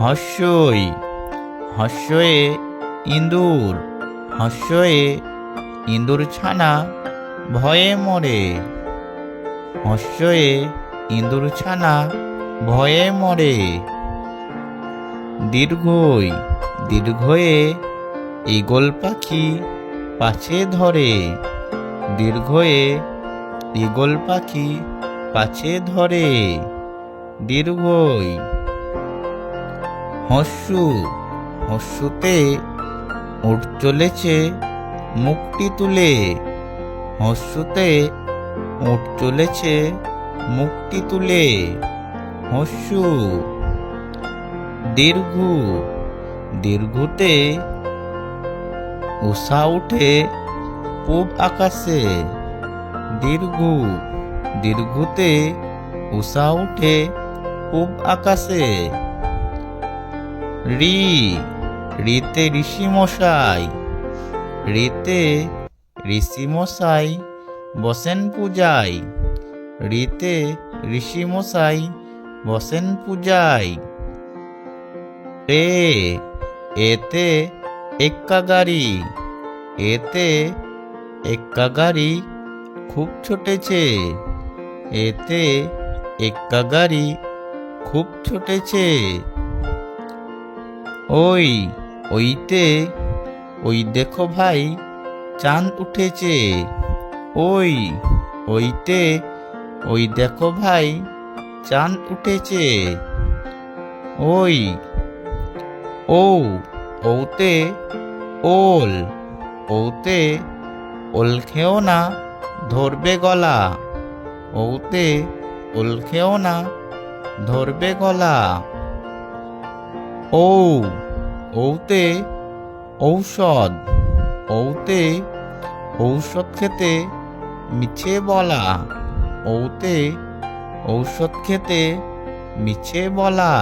হস্যই, হস্যয়ে ইঁদুর হস্যয়ে ইঁদুর ছানা ভয়ে মরে। হস্যয়ে ইঁদুর ছানা ভয়ে মরে। দীর্ঘই, দীর্ঘয়ে ঈগল পাখি পাছে ধরে। দীর্ঘয়ে ঈগল পাখি পাছে ধরে। দীর্ঘই হস্যু। হস্যুতে উঠ চলেছে, মুক্তি তুলে। হস্যুতে উঠ চলেছে, মুক্তি তুলে। হস্যু। দীর্ঘ। দীর্ঘতে উষা উঠে পূব আকাশে। দীর্ঘ। দীর্ঘতে উষা উঠে পূব আকাশে। রি, রিতে ঋষি মশাই রিতে ঋষি মশাই বসেন পূজায়, রিতে ঋষি মশাই বসেন পূজায়। রে এতে এক্কা গাড়ি এতে এক্কা গাড়ি খুব ছুটেছে, এতে এক্কা গাড়ি খুব ছুটেছে। ওই, ওইতে, ওই দেখো ভাই, চাঁদ উঠেছে। ওই, ওইতে, ওই দেখো ভাই, চাঁদ উঠেছে। ওই, ও, ওতে, ওল ওতে, ওল খেও না, ধরবে গলা। ওতে, ওল খেও না, ধরবে গলা। ও ঔতে ঔষধ ঔতে ঔষধ খেতে মিছে বলা ঔতে ঔষধ খেতে মিছে বলা।